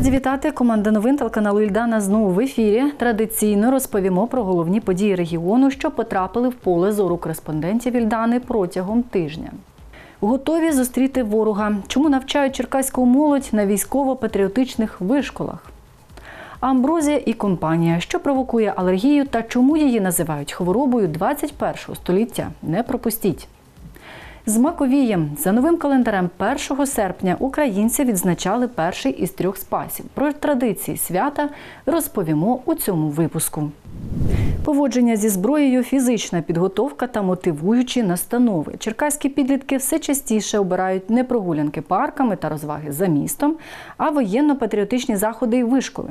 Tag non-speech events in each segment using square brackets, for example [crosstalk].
Раді вітати. Команда новин телеканалу Ільдана знову в ефірі. Традиційно розповімо про головні події регіону, що потрапили в поле зору кореспондентів Ільдани протягом тижня. Готові зустріти ворога. Чому навчають черкаську молодь на військово-патріотичних вишколах? Амброзія і компанія, що провокує алергію та чому її називають хворобою 21 століття. Не пропустіть. З Маковієм за новим календарем 1 серпня українці відзначали перший із трьох спасів. Про традиції свята розповімо у цьому випуску. Поводження зі зброєю, фізична підготовка та мотивуючі настанови. Черкаські підлітки все частіше обирають не прогулянки парками та розваги за містом, а воєнно-патріотичні заходи і вишколи.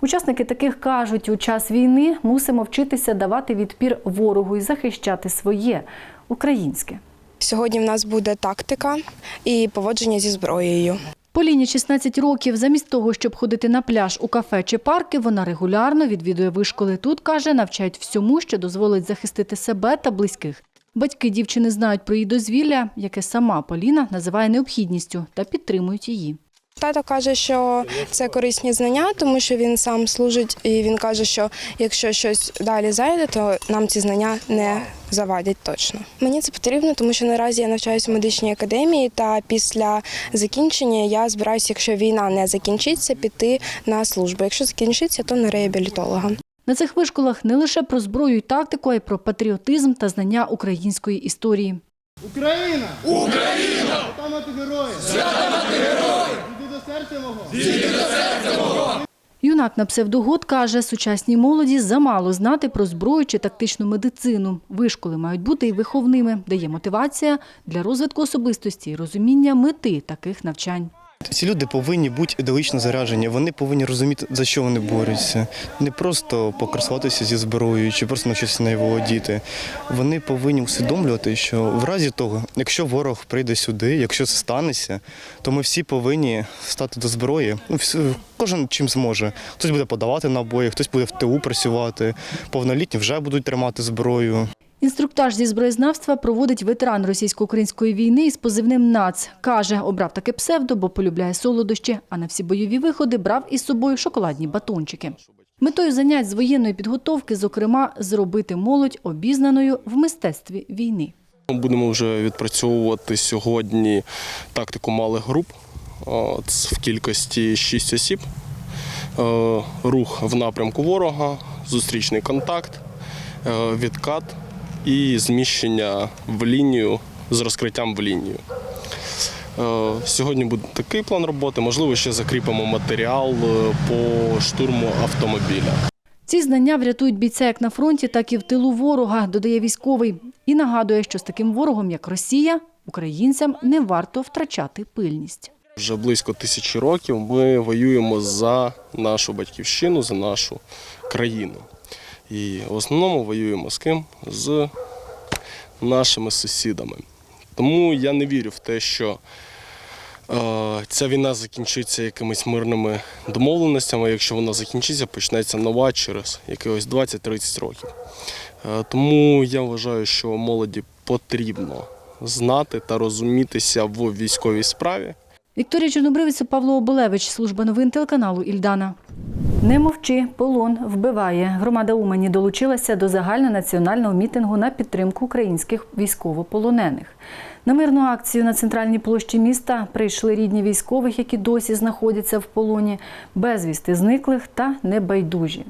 Учасники таких кажуть, у час війни мусимо вчитися давати відпір ворогу і захищати своє українське. Сьогодні в нас буде тактика і поводження зі зброєю. Поліні 16 років. Замість того, щоб ходити на пляж у кафе чи парки, вона регулярно відвідує вишколи. Тут каже, навчають всьому, що дозволить захистити себе та близьких. Батьки дівчини знають про її дозвілля, яке сама Поліна називає необхідністю, та підтримують її. Тато каже, що це корисні знання, тому що він сам служить, і він каже, що якщо щось далі зайде, то нам ці знання не завадять точно. Мені це потрібно, тому що наразі я навчаюся в медичній академії, та після закінчення я збираюся, якщо війна не закінчиться, піти на службу. Якщо закінчиться, то на реабілітолога. На цих вишколах не лише про зброю і тактику, а й про патріотизм та знання української історії. Україна! Україна! Свята мати героїв! Свята мати героїв! Іди до серця мого! Юнак на псевдогод каже, сучасній молоді замало знати про зброю чи тактичну медицину. Вишколи мають бути і виховними, де є мотивація для розвитку особистості і розуміння мети таких навчань. Ці люди повинні бути ідеологічно заряджені, вони повинні розуміти, за що вони борються. Не просто покрасуватися зі зброєю чи просто навчитися нею володіти. Вони повинні усвідомлювати, що в разі того, якщо ворог прийде сюди, якщо це станеться, то ми всі повинні стати до зброї. Ну, кожен чим зможе. Хтось буде подавати набої, хтось буде в ТУ працювати, повнолітні вже будуть тримати зброю. Інструктаж зі зброєзнавства проводить ветеран російсько-української війни із позивним НАЦ. Каже, обрав таке псевдо, бо полюбляє солодощі, а на всі бойові виходи брав із собою шоколадні батончики. Метою занять з воєнної підготовки, зокрема, зробити молодь обізнаною в мистецтві війни. Будемо вже відпрацьовувати сьогодні тактику малих груп в кількості 6 осіб. Е, Рух в напрямку ворога, зустрічний контакт, е, відкат і зміщення в лінію з розкриттям в лінію. Е, Сьогодні буде такий план роботи. Можливо, ще закріпимо матеріал е, по штурму автомобіля. Ці знання врятують бійця як на фронті, так і в тилу ворога, додає військовий. І нагадує, що з таким ворогом, як Росія, українцям не варто втрачати пильність. Вже близько тисячі років ми воюємо за нашу батьківщину, за нашу країну. І в основному воюємо з ким? З нашими сусідами. Тому я не вірю в те, що е, ця війна закінчиться якимись мирними домовленостями. Якщо вона закінчиться, почнеться нова через якихось 20-30 років. Е, тому я вважаю, що молоді потрібно знати та розумітися в військовій справі. Вікторія Чорнобривець, Павло Оболевич, служба новин телеканалу Ільдана. Не мовчи, полон вбиває. Громада Умані долучилася до загальнонаціонального мітингу на підтримку українських військовополонених. На мирну акцію на центральній площі міста прийшли рідні військових, які досі знаходяться в полоні, безвісти зниклих та небайдужі.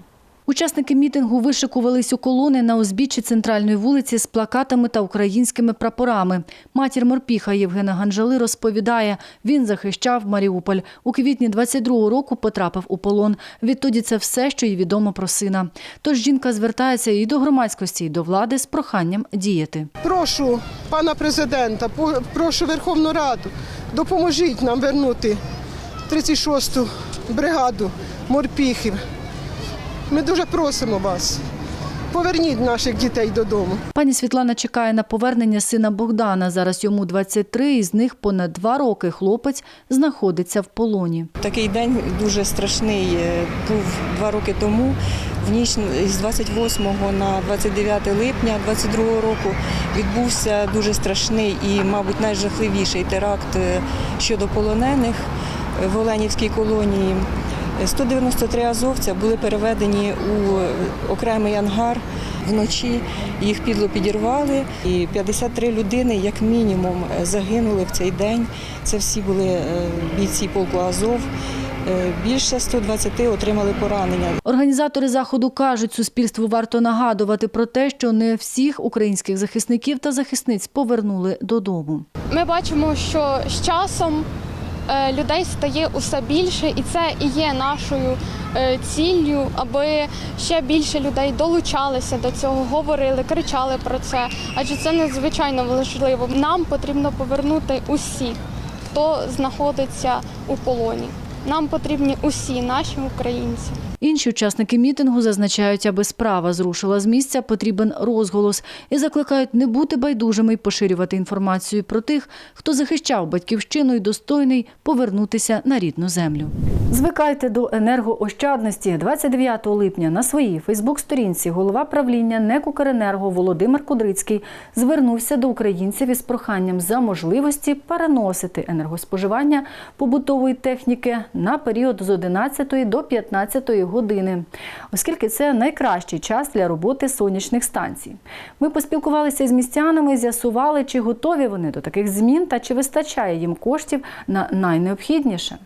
Учасники мітингу вишикувались у колони на узбіччі центральної вулиці з плакатами та українськими прапорами. Матір морпіха Євгена Ганжали розповідає, він захищав Маріуполь. У квітні 22-го року потрапив у полон. Відтоді це все, що їй відомо про сина. Тож жінка звертається і до громадськості, і до влади з проханням діяти. Прошу пана президента, прошу Верховну Раду, допоможіть нам вернути 36-ту бригаду морпіхів. Ми дуже просимо вас. Поверніть наших дітей додому. Пані Світлана чекає на повернення сина Богдана. Зараз йому 23, із них понад два роки хлопець знаходиться в полоні. Такий день дуже страшний е, був два роки тому. В ніч з 28 на 29 липня 22 року відбувся дуже страшний і, мабуть, найжахливіший теракт е, щодо полонених в Оленівській колонії. 193 азовця були переведені у окремий ангар вночі. Їх підло підірвали, і 53 людини, як мінімум, загинули в цей день. Це всі були е, бійці полку Азов. Е, Більше 120 отримали поранення. Організатори заходу кажуть, суспільству варто нагадувати про те, що не всіх українських захисників та захисниць повернули додому. Ми бачимо, що з часом людей стає усе більше, і це і є нашою е, ціллю, аби ще більше людей долучалися до цього, говорили, кричали про це. Адже це надзвичайно важливо. Нам потрібно повернути усіх, хто знаходиться у полоні. Нам потрібні усі наші українці. Інші учасники мітингу зазначають, аби справа зрушила з місця, потрібен розголос і закликають не бути байдужими й поширювати інформацію про тих, хто захищав батьківщину і достойний повернутися на рідну землю. Звикайте до енергоощадності 29 липня на своїй Фейсбук-сторінці голова правління НЕК «Укренерго» Володимир Кудрицький звернувся до українців із проханням за можливості переносити енергоспоживання побутової техніки на період з 11 до 15 години, оскільки це найкращий час для роботи сонячних станцій. Ми поспілкувалися із містянами, з'ясували, чи готові вони до таких змін та чи вистачає їм коштів на найнеобхідніше.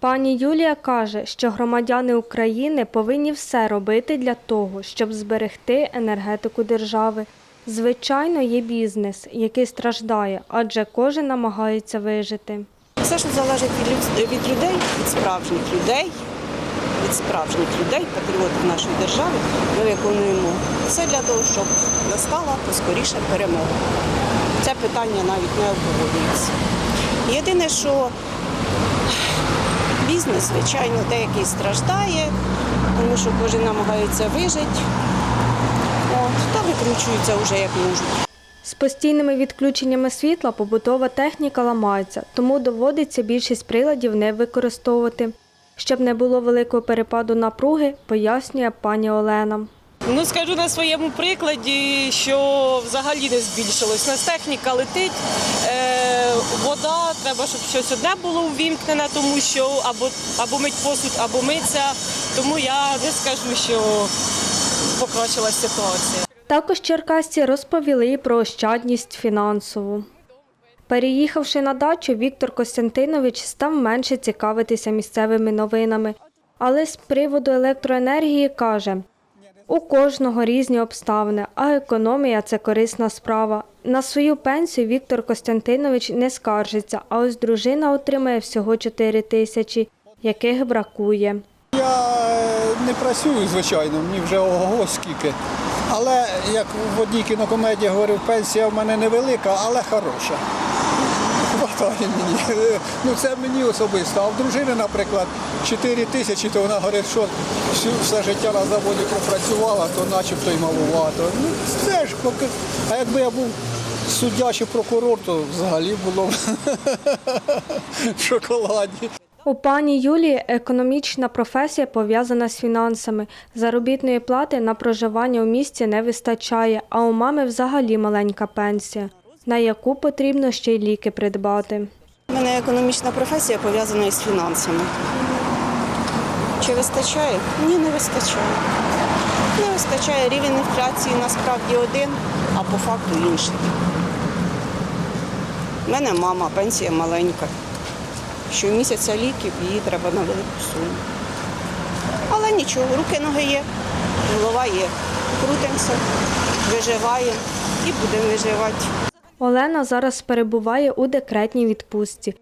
Пані Юлія каже, що громадяни України повинні все робити для того, щоб зберегти енергетику держави. Звичайно, є бізнес, який страждає, адже кожен намагається вижити. Все, що залежить від людей, від справжніх людей, від справжніх людей, патріотів нашої держави, ми виконуємо все для того, щоб настала поскоріше перемога. Це питання навіть не обговорюється. Єдине, що бізнес, звичайно, деякий страждає, тому що кожен намагається вижити. От, та викручуються вже як можуть. З постійними відключеннями світла побутова техніка ламається, тому доводиться більшість приладів не використовувати. Щоб не було великого перепаду напруги, пояснює пані Олена. Ну скажу на своєму прикладі, що взагалі не збільшилось. У нас техніка летить, е, вода, треба, щоб щось одне було увімкнене, тому що або, або мить посуд, або миться. Тому я не скажу, що покращилась ситуація. Також черкасці розповіли про ощадність фінансову. Переїхавши на дачу, Віктор Костянтинович став менше цікавитися місцевими новинами. Але з приводу електроенергії каже: у кожного різні обставини, а економія це корисна справа. На свою пенсію Віктор Костянтинович не скаржиться, а ось дружина отримає всього 4 тисячі, яких бракує. Я е, не працюю, звичайно, мені вже ого скільки. Але як в одній кінокомедії говорив, пенсія в мене невелика, але хороша. Мені. Ну це мені особисто. А в дружини, наприклад, 4 тисячі, то вона говорить, що все життя на заводі пропрацювала, то начебто й малувато. Ну, це ж поки. А якби я був суддя чи прокурор, то взагалі було б [laughs] в шоколаді. У пані Юлії економічна професія пов'язана з фінансами. Заробітної плати на проживання у місті не вистачає, а у мами взагалі маленька пенсія, на яку потрібно ще й ліки придбати. У мене економічна професія пов'язана із фінансами. Чи вистачає? Ні, не вистачає. Не вистачає рівень інфляції насправді один, а по факту інший. У мене мама, пенсія маленька. Щомісяця ліків їй треба на велику суму. Але нічого, руки ноги є, голова є. Крутимося, виживаємо і будемо виживати. Олена зараз перебуває у декретній відпустці,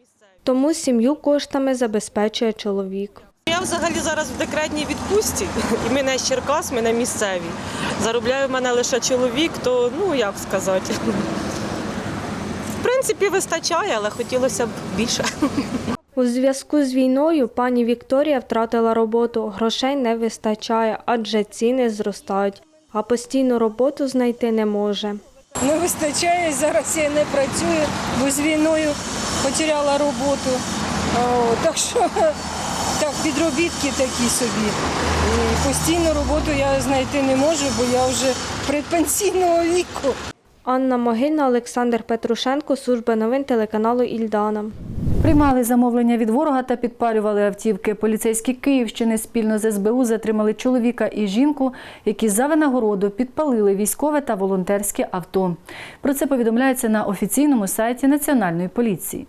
тому сім'ю коштами забезпечує чоловік. Я взагалі зараз в декретній відпустці, і ми не з Черкас, ми не місцеві. Заробляє в мене лише чоловік, то ну як сказати. В принципі, вистачає, але хотілося б більше. У зв'язку з війною пані Вікторія втратила роботу, грошей не вистачає, адже ціни зростають, а постійну роботу знайти не може. Не вистачає, зараз я не працюю, бо з війною потеряла роботу. Так що так, підробітки такі собі. І постійну роботу я знайти не можу, бо я вже предпенсійного віку. Анна Могильна, Олександр Петрушенко, служба новин телеканалу Ільдана. Приймали замовлення від ворога та підпалювали автівки. Поліцейські Київщини спільно з СБУ затримали чоловіка і жінку, які за винагороду підпалили військове та волонтерське авто. Про це повідомляється на офіційному сайті Національної поліції.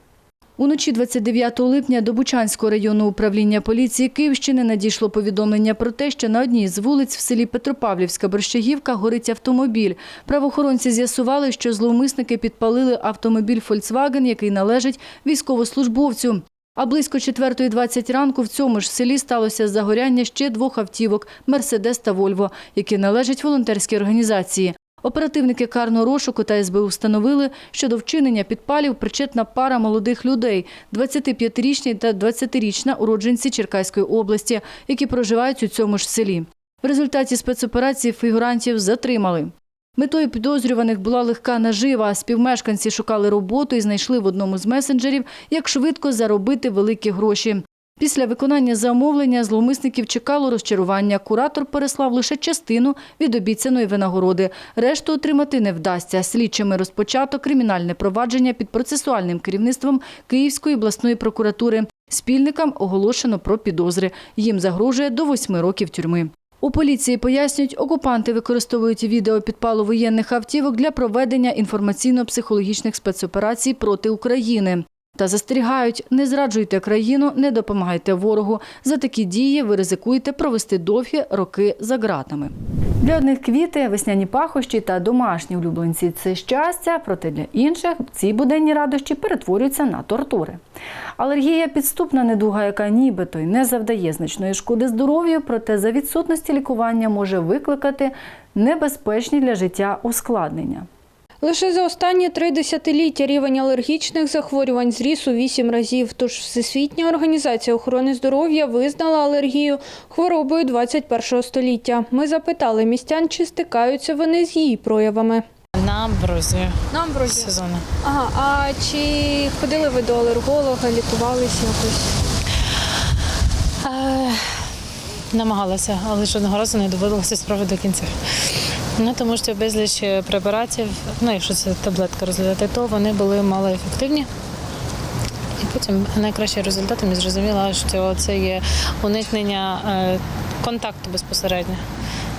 Уночі 29 липня до Бучанського районного управління поліції Київщини надійшло повідомлення про те, що на одній з вулиць в селі Петропавлівська Борщагівка горить автомобіль. Правоохоронці з'ясували, що зловмисники підпалили автомобіль «Фольксваген», який належить військовослужбовцю. А близько 4.20 ранку в цьому ж селі сталося загоряння ще двох автівок «Мерседес» та «Вольво», які належать волонтерській організації. Оперативники карного розшуку та СБУ встановили, що до вчинення підпалів причетна пара молодих людей – 25-річні та 20-річна уродженці Черкаської області, які проживають у цьому ж селі. В результаті спецоперації фігурантів затримали. Метою підозрюваних була легка нажива. Співмешканці шукали роботу і знайшли в одному з месенджерів, як швидко заробити великі гроші. Після виконання замовлення зловмисників чекало розчарування. Куратор переслав лише частину від обіцяної винагороди. Решту отримати не вдасться. Слідчими розпочато кримінальне провадження під процесуальним керівництвом Київської обласної прокуратури. Спільникам оголошено про підозри. Їм загрожує до восьми років тюрми. У поліції пояснюють, окупанти використовують відео підпалу воєнних автівок для проведення інформаційно-психологічних спецоперацій проти України. Та застерігають, не зраджуйте країну, не допомагайте ворогу. За такі дії ви ризикуєте провести довгі роки за ґратами. Для одних квіти, весняні пахощі та домашні улюбленці це щастя, проте для інших ці буденні радощі перетворюються на тортури. Алергія підступна недуга, яка нібито й не завдає значної шкоди здоров'ю, проте за відсутності лікування може викликати небезпечні для життя ускладнення. Лише за останні три десятиліття рівень алергічних захворювань зріс у вісім разів. Тож Всесвітня організація охорони здоров'я визнала алергію хворобою 21 століття. Ми запитали містян, чи стикаються вони з її проявами. На амброзію На амброзію. сезону. Ага, а чи ходили ви до алерголога, лікувалися якось? Е, намагалася, але жодного разу не доводилося справи до кінця. Ну, тому що безліч препаратів, ну якщо це таблетка розглядати, то вони були малоефективні. І потім найкращі результати ми зрозуміла, що це є уникнення е, контакту безпосередньо.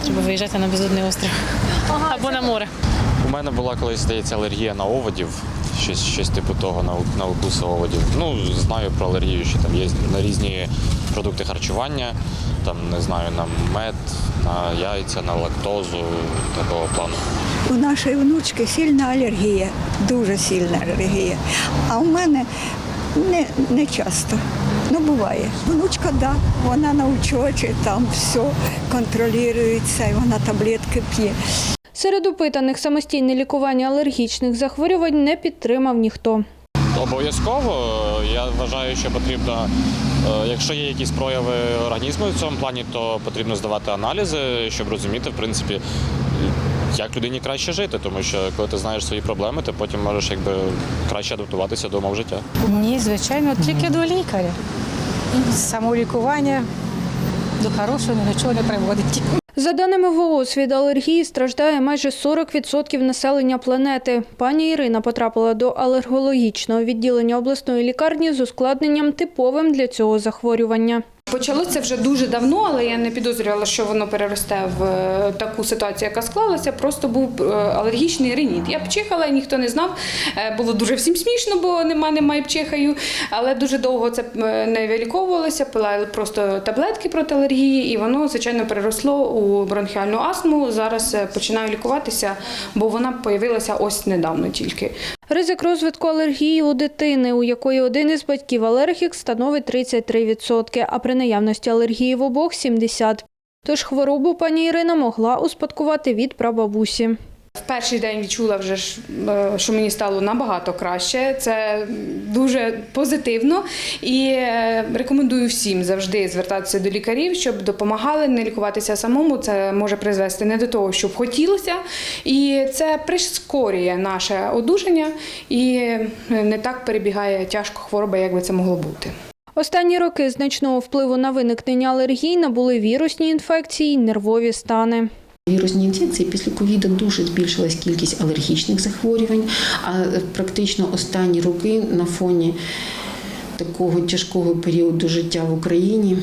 Треба виїжджати на безодний острів або на море. У мене була колись, здається, алергія на оводів, щось, щось типу того, на, на укуси оводів. Ну, знаю про алергію, що там є на різні продукти харчування, там, не знаю, на мед, на яйця, на лактозу, такого плану. У нашої внучки сильна алергія, дуже сильна алергія. А у мене не, не часто. Ну, буває. Внучка, да, вона на учочі, там все контролюється, і вона таблетки п'є. Серед опитаних самостійне лікування алергічних захворювань не підтримав ніхто. Обов'язково я вважаю, що потрібно, е, якщо є якісь прояви організму в цьому плані, то потрібно здавати аналізи, щоб розуміти, в принципі, як людині краще жити, тому що коли ти знаєш свої проблеми, ти потім можеш якби краще адаптуватися до умов життя. Ні, звичайно, тільки до лікаря. Самолікування до хорошого нічого не приводить. За даними ВООЗ, від алергії страждає майже 40% населення планети. Пані Ірина потрапила до алергологічного відділення обласної лікарні з ускладненням типовим для цього захворювання. Почалося вже дуже давно, але я не підозрювала, що воно переросте в е, таку ситуацію, яка склалася. Просто був е, алергічний риніт. Я пчихала, ніхто не знав. Е, Було дуже всім смішно, бо нема, немає пчихаю. Але дуже довго це не виліковувалося, пила просто таблетки проти алергії, і воно, звичайно, переросло у бронхіальну астму. Зараз починаю лікуватися, бо вона появилася ось недавно тільки. Ризик розвитку алергії у дитини, у якої один із батьків алергік, становить 33%, а при наявності алергії в обох – 70%. Тож хворобу пані Ірина могла успадкувати від прабабусі. В перший день відчула вже е, що мені стало набагато краще. Це дуже позитивно і е, рекомендую всім завжди звертатися до лікарів, щоб допомагали не лікуватися самому. Це може призвести не до того, щоб хотілося, і це прискорює наше одужання і не так перебігає тяжко хвороба, як би це могло бути. Останні роки значного впливу на виникнення алергій набули вірусні інфекції й нервові стани. Вірусні інфекції після ковіду дуже збільшилась кількість алергічних захворювань, а практично останні роки на фоні такого тяжкого періоду життя в Україні,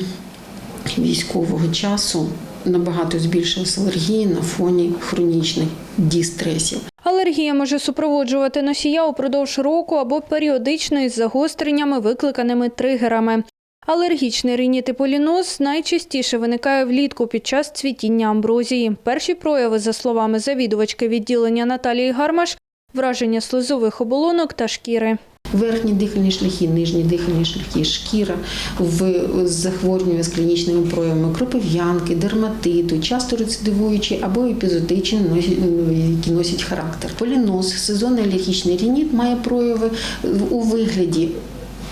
військового часу, набагато збільшилась алергія на фоні хронічних дістресів. Алергія може супроводжувати носія упродовж року або періодично із загостреннями, викликаними тригерами. Алергічний і найчастіше виникає влітку під час цвітіння амброзії. Перші прояви, за словами завідувачки відділення Наталії Гармаш, враження слизових оболонок та шкіри. Верхні дихальні шляхи, нижні дихальні шляхи, шкіра в захворювання з клінічними проявами кропив'янки, дерматиту, часто рецидивуючі або епізодичні, які носять характер. Поліноз, сезонний алергічний рініт має прояви у вигляді.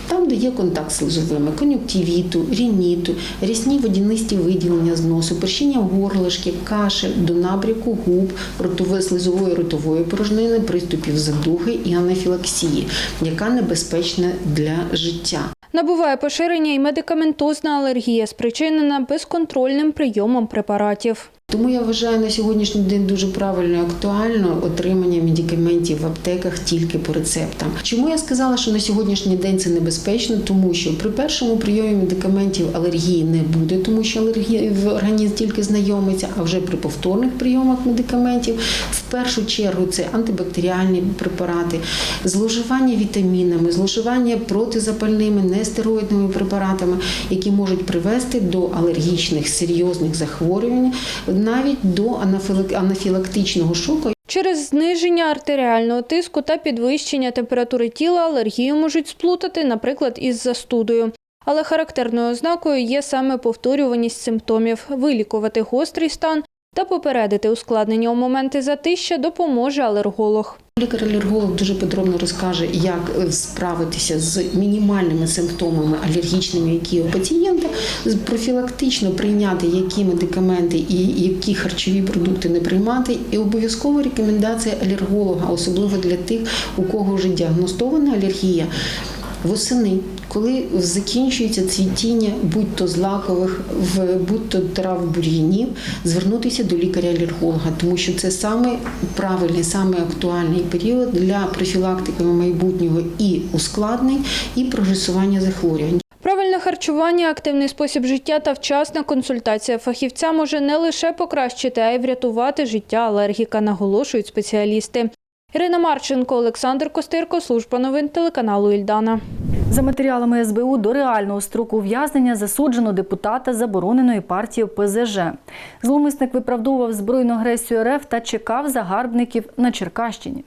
Там, де є контакт з слизовими, кон'юктивіту, рініту, рясні водянисті виділення з носу, першіння горлишки, кашель, до набряку губ, ротової слизової ротової порожнини, приступів задуги і анафілаксії, яка небезпечна для життя. Набуває поширення і медикаментозна алергія, спричинена безконтрольним прийомом препаратів. Тому я вважаю на сьогоднішній день дуже правильно і актуально отримання медикаментів в аптеках тільки по рецептам. Чому я сказала, що на сьогоднішній день це небезпечно? Тому що при першому прийомі медикаментів алергії не буде, тому що алергія в організм тільки знайомиться, а вже при повторних прийомах медикаментів в першу чергу це антибактеріальні препарати, зловживання вітамінами, зловживання протизапальними, нестероїдними препаратами, які можуть привести до алергічних серйозних захворювань навіть до анафілак- анафілактичного шоку. Через зниження артеріального тиску та підвищення температури тіла алергію можуть сплутати, наприклад, із застудою. Але характерною ознакою є саме повторюваність симптомів. Вилікувати гострий стан та попередити ускладнення у моменти затища допоможе алерголог. Лікар-алерголог дуже подробно розкаже, як е, справитися з мінімальними симптомами алергічними, які у пацієнта, профілактично прийняти які медикаменти і які харчові продукти не приймати. І обов'язкова рекомендація алерголога, особливо для тих, у кого вже діагностована алергія. Восени, коли закінчується цвітіння, будь то злакових, в- будь то трав бур'янів, звернутися до лікаря-алерголога, тому що це саме правильний, саме актуальний період для профілактики майбутнього і ускладнень, і прогресування захворювань. Правильне харчування, активний спосіб життя та вчасна консультація фахівця може не лише покращити, а й врятувати життя алергіка, наголошують спеціалісти. Ірина Марченко, Олександр Костирко, служба новин телеканалу Ільдана. За матеріалами СБУ до реального строку ув'язнення засуджено депутата забороненої партії ОПЗЖ. Зловмисник виправдовував збройну агресію РФ та чекав загарбників на Черкащині.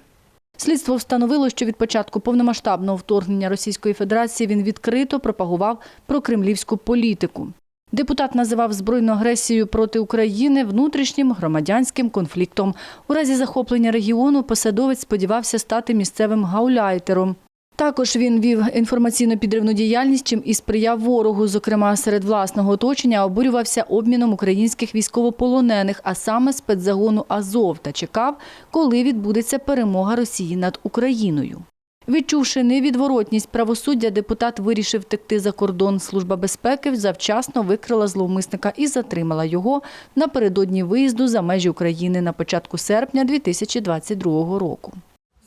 Слідство встановило, що від початку повномасштабного вторгнення Російської Федерації він відкрито пропагував прокремлівську політику. Депутат називав збройну агресію проти України внутрішнім громадянським конфліктом. У разі захоплення регіону посадовець сподівався стати місцевим гауляйтером. Також він вів інформаційно підривну діяльність, чим і сприяв ворогу. Зокрема, серед власного оточення обурювався обміном українських військовополонених, а саме спецзагону Азов, та чекав, коли відбудеться перемога Росії над Україною. Відчувши невідворотність правосуддя, депутат вирішив текти за кордон. Служба безпеки завчасно викрила зловмисника і затримала його напередодні виїзду за межі України на початку серпня 2022 року.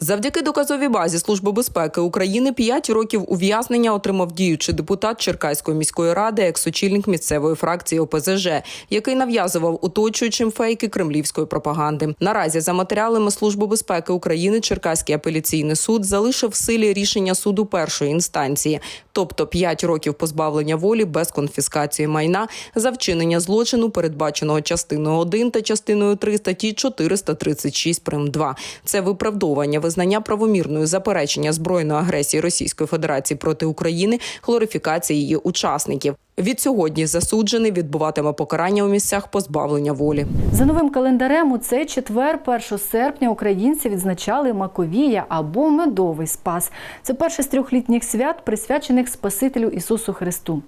Завдяки доказовій базі Служби безпеки України 5 років ув'язнення отримав діючий депутат Черкаської міської ради, екс-очільник місцевої фракції ОПЗЖ, який нав'язував оточуючим фейки кремлівської пропаганди. Наразі за матеріалами Служби безпеки України Черкаський апеляційний суд залишив в силі рішення суду першої інстанції, тобто 5 років позбавлення волі без конфіскації майна за вчинення злочину, передбаченого частиною 1 та частиною 3 статті 436 прим. 2. Це виправдовування визнання правомірною заперечення збройної агресії Російської Федерації проти України, глорифікації її учасників. Від сьогодні засуджений відбуватиме покарання у місцях позбавлення волі. За новим календарем у цей четвер, 1 серпня, українці відзначали Маковія або Медовий Спас. Це перше з трьох літніх свят, присвячених Спасителю Ісусу Христу.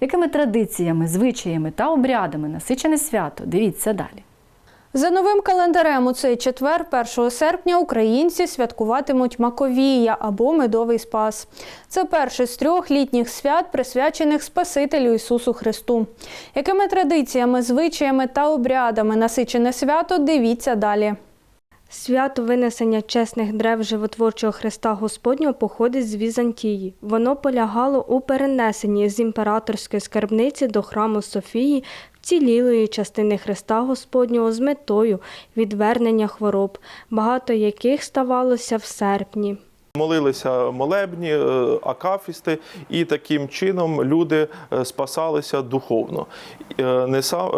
Якими традиціями, звичаями та обрядами насичене свято? Дивіться далі. За новим календарем у цей четвер, 1 серпня, українці святкуватимуть Маковія або Медовий Спас. Це перше з трьох літніх свят, присвячених Спасителю Ісусу Христу. Якими традиціями, звичаями та обрядами насичене свято, дивіться далі. Свято винесення чесних древ животворчого Христа Господнього походить з Візантії. Воно полягало у перенесенні з імператорської скарбниці до храму Софії вцілілої частини Христа Господнього з метою відвернення хвороб, багато яких ставалося в серпні. Молилися молебні, е, акафісти, і таким чином люди е, спасалися духовно. Е, Не сам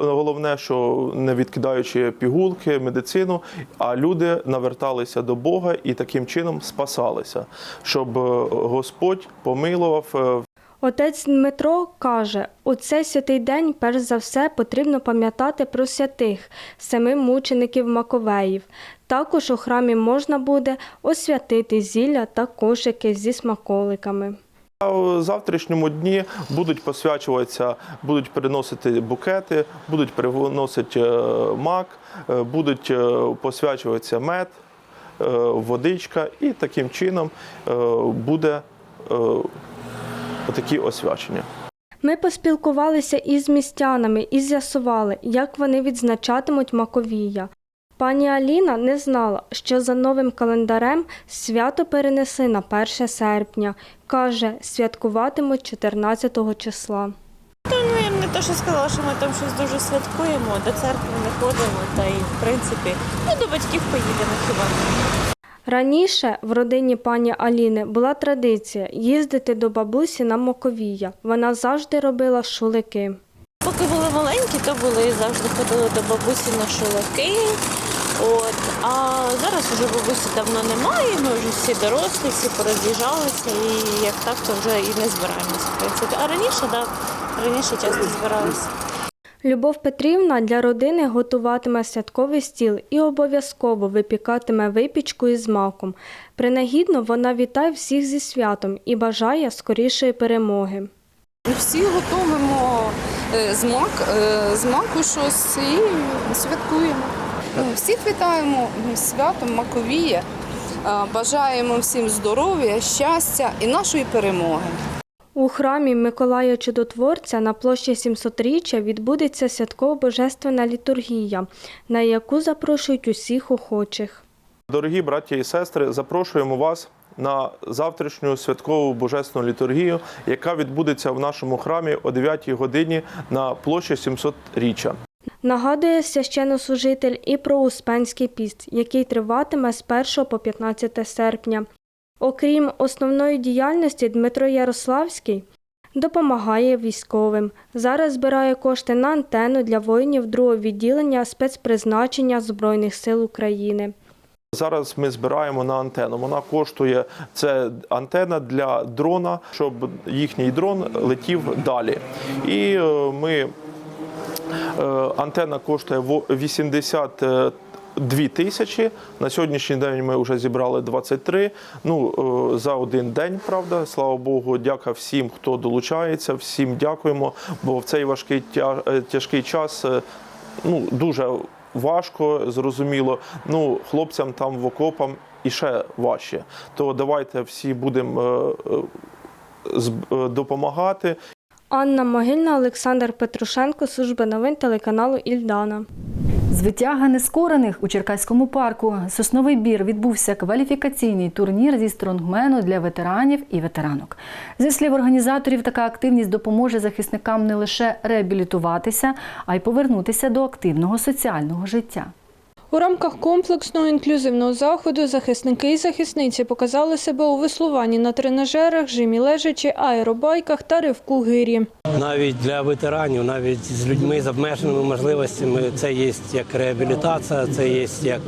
головне, що не відкидаючи пігулки, медицину, а люди наверталися до Бога і таким чином спасалися, щоб Господь помилував Отець Дмитро каже, у цей святий день перш за все потрібно пам'ятати про святих, семи мучеників Маковеїв. Також у храмі можна буде освятити зілля та кошики зі смаколиками. В завтрашньому дні будуть посвячуватися, будуть приносити букети, будуть приносити е, мак, е, будуть е, посвячуватися мед, водичка, і таким чином буде такі освячення. Ми поспілкувалися із містянами і з'ясували, як вони відзначатимуть Маковія. Пані Аліна не знала, що за новим календарем свято перенесли на 1 серпня. Каже, святкуватимуть 14 числа. Та Ну, я б не то, що сказала, що ми там щось дуже святкуємо, до церкви не ходимо, та й в принципі, ну до батьків поїдемо хіба. Раніше в родині пані Аліни була традиція їздити до бабусі на Маковія. Вона завжди робила шулики. Поки були маленькі, то були завжди ходили до бабусі на шулаки. От, а зараз вже бабусі давно немає, ми вже всі дорослі, всі пороз'їжджалися, і як так, то вже і не збираємося, в принципі. А раніше, так, да, раніше часто збиралися. Любов Петрівна для родини готуватиме святковий стіл і обов'язково випікатиме випічку із маком. Принагідно вона вітає всіх зі святом і бажає скорішої перемоги. Всі готуємо е, з, мак, е, з маку щось і святкуємо. Ну, Всіх вітаємо святом Маковія. Е, Бажаємо всім здоров'я, щастя і нашої перемоги. У храмі Миколая Чудотворця на площі 700-річчя відбудеться святково-божественна літургія, на яку запрошують усіх охочих. Дорогі браття і сестри, запрошуємо вас на завтрашню святкову божественну літургію, яка відбудеться в нашому храмі о 9 годині на площі 700 річчя. Нагадує священнослужитель і про Успенський піст, який триватиме з 1 по 15 серпня. Окрім основної діяльності, Дмитро Ярославський допомагає військовим. Зараз збирає кошти на антенну для воїнів другого відділення спецпризначення Збройних сил України. Зараз ми збираємо на антенну. Вона коштує це антена для дрона, щоб їхній дрон летів далі. І е, ми е, антенна коштує во- 82 тисячі. На сьогоднішній день ми вже зібрали 23. Ну е, за один день, правда. Слава Богу, дяка всім, хто долучається. Всім дякуємо. Бо в цей важкий е, тяжкий час ну дуже важко, зрозуміло. Ну, хлопцям там в окопам і ще важче. То давайте всі будемо допомагати. Анна Могильна, Олександр Петрушенко, служба новин телеканалу Ільдана. Звитяга нескорених у Черкаському парку. Сосновий бір відбувся кваліфікаційний турнір зі стронгмену для ветеранів і ветеранок. Зі слів організаторів, така активність допоможе захисникам не лише реабілітуватися, а й повернутися до активного соціального життя. У рамках комплексного інклюзивного заходу захисники і захисниці показали себе у веслуванні на тренажерах, жимі лежачі, аеробайках та ривку гирі. Навіть для ветеранів, навіть з людьми з обмеженими можливостями, це є як реабілітація, це є як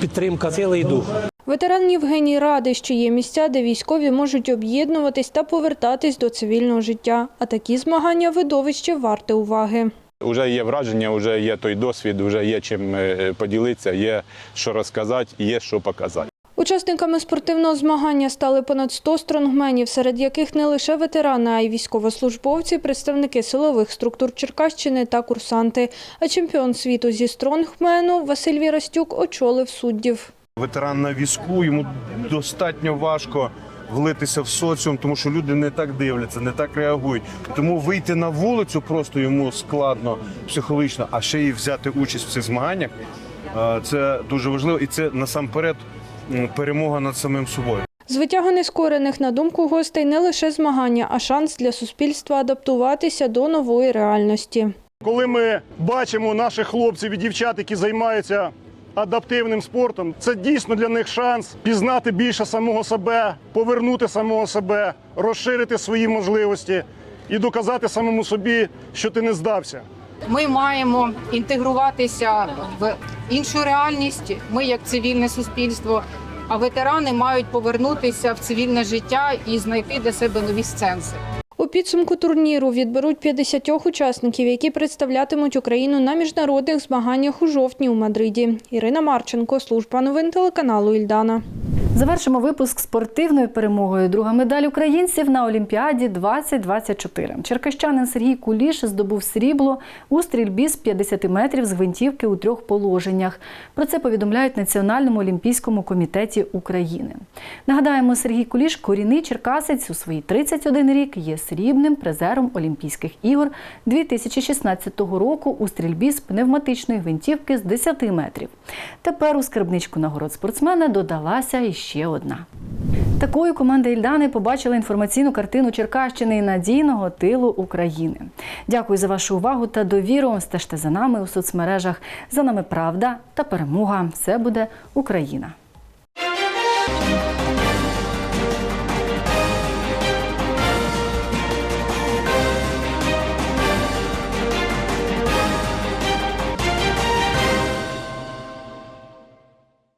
підтримка цілий дух. Ветеран Євгеній радий, що є місця, де військові можуть об'єднуватись та повертатись до цивільного життя. А такі змагання видовище варте уваги. Вже є враження, вже є той досвід, вже є чим е, поділитися, є що розказати, є що показати. Учасниками спортивного змагання стали понад 100 стронгменів, серед яких не лише ветерани, а й військовослужбовці, представники силових структур Черкащини та курсанти. А чемпіон світу зі стронгмену Василь Вірастюк очолив суддів. Ветеран на візку, йому достатньо важко влитися в соціум, тому що люди не так дивляться, не так реагують. Тому вийти на вулицю просто йому складно психологічно, а ще й взяти участь в цих змаганнях. Е, Це дуже важливо, і це насамперед перемога над самим собою. З витягу нескорених, на думку гостей, не лише змагання, а шанс для суспільства адаптуватися до нової реальності. Коли ми бачимо наших хлопців і дівчат, які займаються адаптивним спортом, це дійсно для них шанс пізнати більше самого себе, повернути самого себе, розширити свої можливості і доказати самому собі, що ти не здався. Ми маємо інтегруватися в іншу реальність. Ми, як цивільне суспільство, а ветерани мають повернутися в цивільне життя і знайти для себе нові сенси. У підсумку турніру відберуть 50 учасників, які представлятимуть Україну на міжнародних змаганнях у жовтні у Мадриді. Ірина Марченко, служба новин телеканалу Ільдана. Завершимо випуск спортивною перемогою. Друга медаль українців на Олімпіаді 2024. Черкащанин Сергій Куліш здобув срібло у стрільбі з 50 метрів з гвинтівки у трьох положеннях. Про це повідомляють Національному олімпійському комітеті України. Нагадаємо, Сергій Куліш корінний черкасець у свої 31 рік є срібним призером Олімпійських ігор 2016 року у стрільбі з пневматичної гвинтівки з 10 метрів. Тепер у скарбничку нагород спортсмена додалася іще одна. Такою команда Ільдани побачила інформаційну картину Черкащини і надійного тилу України. Дякую за вашу увагу та довіру. Стежте за нами у соцмережах. За нами правда та перемога. Все буде Україна.